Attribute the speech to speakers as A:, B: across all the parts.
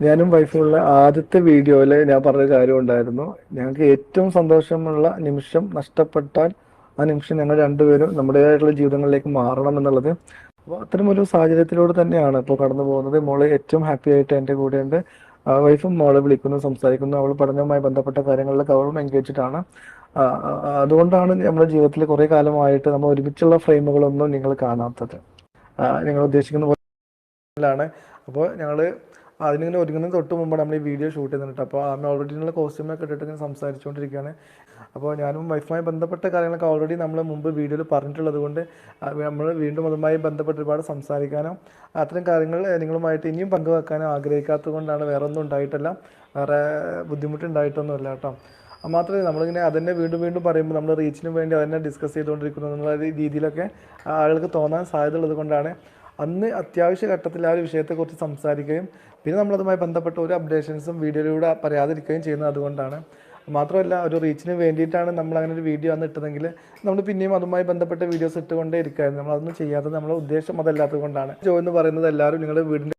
A: ഞാനും വൈഫുള്ള ആദ്യത്തെ വീഡിയോയിൽ ഞാൻ പറഞ്ഞ കാര്യം ഉണ്ടായിരുന്നു. ഞങ്ങൾക്ക് ഏറ്റവും സന്തോഷമുള്ള നിമിഷം നഷ്ടപ്പെട്ടാൽ ആ നിമിഷം ഞങ്ങൾ രണ്ടുപേരും നമ്മുടേതായിട്ടുള്ള ജീവിതങ്ങളിലേക്ക് മാറണം എന്നുള്ളത് അപ്പോൾ അത്തരം ഒരു സാഹചര്യത്തിലൂടെ തന്നെയാണ് ഇപ്പോൾ കടന്നു പോകുന്നത്. മോൾ ഏറ്റവും ഹാപ്പി ആയിട്ട് എന്റെ കൂടെയുണ്ട്. വൈഫും മോളെ വിളിക്കുന്നു സംസാരിക്കുന്നു. അവൾ പഠനവുമായി ബന്ധപ്പെട്ട കാര്യങ്ങളിലൊക്കെ അവളും എൻഗേജിട്ടാണ് അതുകൊണ്ടാണ് നമ്മുടെ ജീവിതത്തിൽ കുറേ കാലമായിട്ട് നമ്മൾ ഒരുമിച്ചുള്ള ഫ്രെയിമുകളൊന്നും നിങ്ങൾ കാണാത്തത്. നിങ്ങൾ ഉദ്ദേശിക്കുന്ന പോലെ അപ്പോൾ ഞങ്ങൾ അതിനിങ്ങനെ ഒരുങ്ങുന്നതിന് തൊട്ട് മുമ്പ് നമ്മൾ ഈ വീഡിയോ ഷൂട്ട് ചെയ്യുന്നുണ്ട് അപ്പോൾ അന്ന് ഓൾറെഡി ഉള്ള കോസ്റ്റ്യൂമൊക്കെ ഇട്ടിട്ട് ഇങ്ങനെ സംസാരിച്ചുകൊണ്ടിരിക്കുകയാണ്. അപ്പോൾ ഞാനും വൈഫുമായി ബന്ധപ്പെട്ട കാര്യങ്ങളൊക്കെ ഓൾറെഡി നമ്മൾ മുമ്പ് വീഡിയോയിൽ പറഞ്ഞിട്ടുള്ളത് കൊണ്ട് നമ്മൾ വീണ്ടും അതുമായി ബന്ധപ്പെട്ട് ഒരുപാട് സംസാരിക്കാനും അത്തരം കാര്യങ്ങൾ നിങ്ങളുമായിട്ട് ഇനിയും പങ്കുവെക്കാനും ആഗ്രഹിക്കാത്തത് കൊണ്ടാണ് വേറെ ഒന്നും ഉണ്ടായിട്ടല്ല. വേറെ ബുദ്ധിമുട്ടുണ്ടായിട്ടൊന്നുമില്ല കേട്ടോ. അത് മാത്രമല്ല നമ്മളിങ്ങനെ അതന്നെ വീണ്ടും വീണ്ടും പറയുമ്പോൾ നമ്മൾ റീച്ചിന് വേണ്ടി അതന്നെ ഡിസ്കസ് ചെയ്തുകൊണ്ടിരിക്കുന്നു എന്നുള്ള രീതിയിലൊക്കെ ആളുകൾക്ക് തോന്നാൻ സാധ്യത ഉള്ളത് കൊണ്ടാണ് അന്ന് അത്യാവശ്യ ഘട്ടത്തിൽ ആ ഒരു വിഷയത്തെക്കുറിച്ച് സംസാരിക്കുകയും പിന്നെ നമ്മളതുമായി ബന്ധപ്പെട്ട ഒരു അപ്ഡേഷൻസും വീഡിയോയിലൂടെ പറയാതിരിക്കുകയും ചെയ്യുന്നത് അതുകൊണ്ടാണ്. മാത്രമല്ല ഒരു റീച്ചിന് വേണ്ടിയിട്ടാണ് നമ്മൾ അങ്ങനെ ഒരു വീഡിയോ അന്ന് ഇട്ടതെങ്കിൽ നമ്മൾ പിന്നെയും അതുമായി ബന്ധപ്പെട്ട വീഡിയോസ് ഇട്ടുകൊണ്ടേ ഇരിക്കുകയായിരുന്നു നമ്മളതൊന്നും ചെയ്യാത്തത് നമ്മുടെ ഉദ്ദേശം അതല്ലാത്തത് കൊണ്ടാണ്. ജോ എന്ന് പറയുന്നത് എല്ലാവരും നിങ്ങളുടെ വീടിന്റെ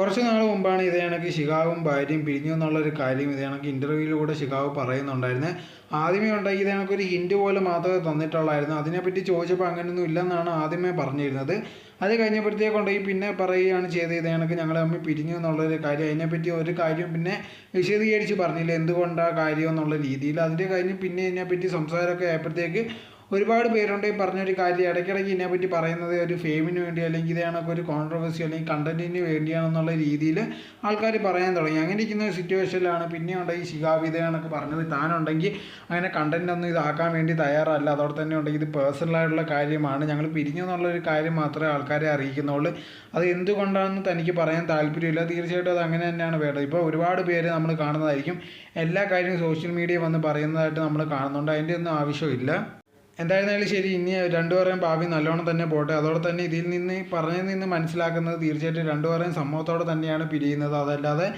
B: കുറച്ച് നാൾ മുമ്പാണ് ഇതേ കണക്ക് ഷികാവും ഭാര്യയും പിരിഞ്ഞു എന്നുള്ളൊരു കാര്യം ഇതേ കണക്ക് ഇന്റർവ്യൂവിലൂടെ ശിഖാവ് പറയുന്നുണ്ടായിരുന്നത് ആദ്യമേ ഉണ്ടായി ഇതേ ഒരു ഹിൻഡ് പോലെ മാത്രമേ തന്നിട്ടുള്ളായിരുന്നു. അതിനെപ്പറ്റി ചോദിച്ചപ്പോൾ അങ്ങനെയൊന്നും ഇല്ലെന്നാണ് ആദ്യമേ പറഞ്ഞിരുന്നത്. അത് കഴിഞ്ഞപ്പോഴത്തേക്ക് ഉണ്ടെങ്കിൽ പിന്നെ പറയുകയാണ് ചെയ്തത് ഇതേ കണക്ക് ഞങ്ങൾ തമ്മിൽ പിരിഞ്ഞു എന്നുള്ളൊരു കാര്യം. അതിനെപ്പറ്റി ഒരു കാര്യം പിന്നെ വിശദീകരിച്ച് പറഞ്ഞില്ല. എന്തുകൊണ്ടാണ് കാര്യം എന്നുള്ള രീതിയിൽ. അതിന്റെ കഴിഞ്ഞ് പിന്നെ ഇതിനെപ്പറ്റി സംസാരമൊക്കെ ആയപ്പോഴത്തേക്ക് ഒരുപാട് പേരുണ്ട് ഈ പറഞ്ഞൊരു കാര്യം. ഇടയ്ക്കിടയ്ക്ക് ഇതിനെപ്പറ്റി പറയുന്നത് ഒരു ഫെയിമിന് വേണ്ടി അല്ലെങ്കിൽ ഇതേ ഒരു കോൺട്രവേഴ്സി അല്ലെങ്കിൽ കണ്ടന്റിന് വേണ്ടിയാണെന്നുള്ള രീതിയിൽ ആൾക്കാർ പറയാൻ തുടങ്ങി. അങ്ങനെ ഇരിക്കുന്ന ഒരു സിറ്റുവേഷനിലാണ് പിന്നെ ഉണ്ടെങ്കിൽ കണക്ക് പറഞ്ഞത്. താനുണ്ടെങ്കിൽ അങ്ങനെ കണ്ടന്റ് ഒന്നും ഇതാക്കാൻ വേണ്ടി തയ്യാറല്ല. അതോടെ തന്നെ ഉണ്ടെങ്കിൽ ഇത് പേഴ്സണലായിട്ടുള്ള കാര്യമാണ്. ഞങ്ങൾ പിരിഞ്ഞു എന്നുള്ളൊരു കാര്യം മാത്രമേ ആൾക്കാരെ അറിയിക്കുന്നുള്ളൂ. അത് എന്തുകൊണ്ടാണെന്ന് തനിക്ക് പറയാൻ താല്പര്യമില്ല. തീർച്ചയായിട്ടും അത് അങ്ങനെ തന്നെയാണ് വേണ്ടത്. ഇപ്പോൾ ഒരുപാട് പേര് നമ്മൾ കാണുന്നതായിരിക്കും. എല്ലാ കാര്യവും സോഷ്യൽ മീഡിയ വന്ന് പറയുന്നതായിട്ട് നമ്മൾ കാണുന്നുണ്ട്. അതിന്റെ ഒന്നും ആവശ്യമില്ല. എന്തായിരുന്നാലും ശരി ഇനി രണ്ടുപേരെയും ഭാവി നല്ലോണം തന്നെ പോട്ടെ. അതോടെ തന്നെ ഇതിൽ നിന്ന് പറഞ്ഞതിൽ നിന്ന് മനസ്സിലാക്കുന്നത് തീർച്ചയായിട്ടും രണ്ടുപേരെയും സമ്മതത്തോടെ തന്നെയാണ് പിരിയുന്നത്. അതല്ലാതെ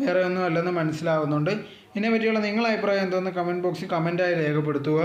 B: വേറെ ഒന്നും അല്ലെന്ന് മനസ്സിലാവുന്നുണ്ട്. ഇതിനെ പറ്റിയുള്ള നിങ്ങളുടെ അഭിപ്രായം എന്തോന്ന് കമന്റ് ബോക്സിൽ കമന്റായി രേഖപ്പെടുത്തുക.